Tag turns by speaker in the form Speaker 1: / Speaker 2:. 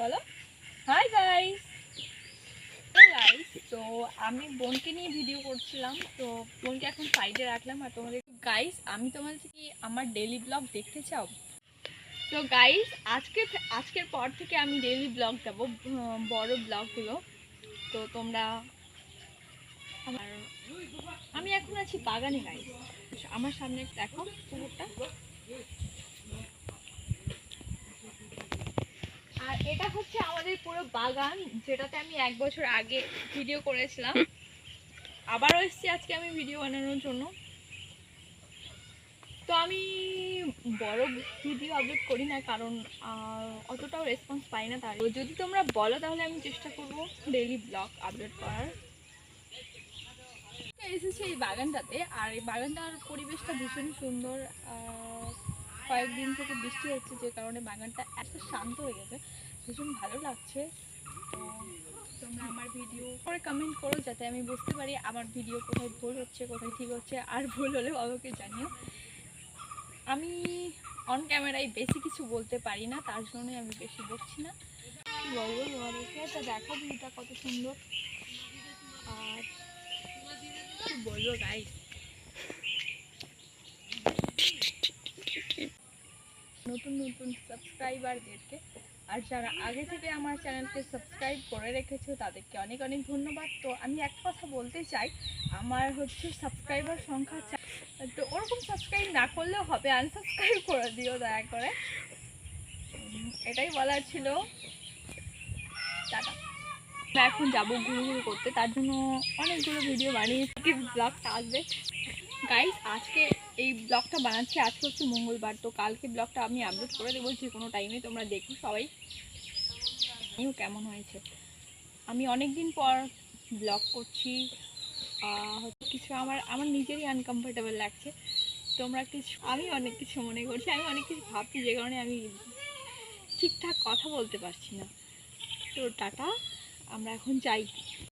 Speaker 1: বলো। Hi guys guys তো আমি বোনকে নিয়ে ভিডিও করছিলাম। তো বোনকে এখন সাইডে রাখলাম। আর তোমাদের গাইস আমি তোমাদের কি আমার ডেলি ব্লগ দেখতে চাও? তো গাইস আজকে আজকের পর থেকে আমি ডেলি ব্লগ দেবো বড় ব্লগগুলো তো তোমরা আমার আমি এখন আছি বাগানে গাইস আমার সামনে দেখো পুকুরটা আর এটা হচ্ছে আমাদের পুরো বাগান, যেটাতে আমি এক বছর আগে ভিডিও করেছিলাম। আবারও এসেছি আজকে আমি ভিডিও বানানোর জন্য। তো আমি বড় ভিডিও আপলোড করি না, কারণ অতটাও রেসপন্স পাই না তার। যদি তোমরা বলো, তাহলে আমি চেষ্টা করব ডেইলি ব্লগ আপলোড করার। এসেছি এই বাগানটাতে, আর এই বাগানটার পরিবেশটা ভীষণ সুন্দর। কয়েকদিন থেকে বৃষ্টি হচ্ছে, যে কারণে বাগানটা এত শান্ত হয়ে গেছে। ভীষণ ভালো লাগছে। তোমরা আমার ভিডিও করে কমেন্ট করো যাতে আমি বুঝতে পারি আমার ভিডিও কোথায় ভুল হচ্ছে, কোথায় ঠিক হচ্ছে, আর ভুল হলে আমাকে জানিও। আমি অন ক্যামেরায় বেশি কিছু বলতে পারি না, তার জন্যই আমি বেশি বলছি না। দেখো ভিউটা কত সুন্দর। আর বলব গাইস নতুন নতুন সাবস্ক্রাইবারদেরকে আর যারা আগে থেকে আমার চ্যানেলকে সাবস্ক্রাইব করে রেখেছো, তাদেরকে অনেক অনেক ধন্যবাদ। তো আমি এক কথা বলতে চাই, আমার হচ্ছে সাবস্ক্রাইবার সংখ্যা তো ওরকম সাবস্ক্রাইব না করলেও হবে, আনসাবস্ক্রাইব করে দিও দয়া করে। এটাই বলার ছিল। এখন যাব ঘুরু ঘুরু করতে, তার জন্য অনেকগুলো ভিডিও বানিয়ে, ব্লগটা আসবে। গাইস আজকে এই ব্লগটা বানাচ্ছি। আজকে হচ্ছে মঙ্গলবার, তো কালকে ব্লগটা আমি আপলোড করে দেবো যে কোনো টাইমে তোমরা দেখো সবাই। আমিও কেমন হয়েছে। আমি অনেক দিন পর ব্লগ করছি। হচ্ছে কিছু আমার আমার নিজেরই আনকমফোর্টেবল লাগছে। তোমরা কিছু, আমি অনেক কিছু মনে করছি। আমি অনেক কিছু ভাবছি, যে কারণে আমি ঠিকঠাক কথা বলতে পারছি না। তো টাটা, আমরা এখন যাই।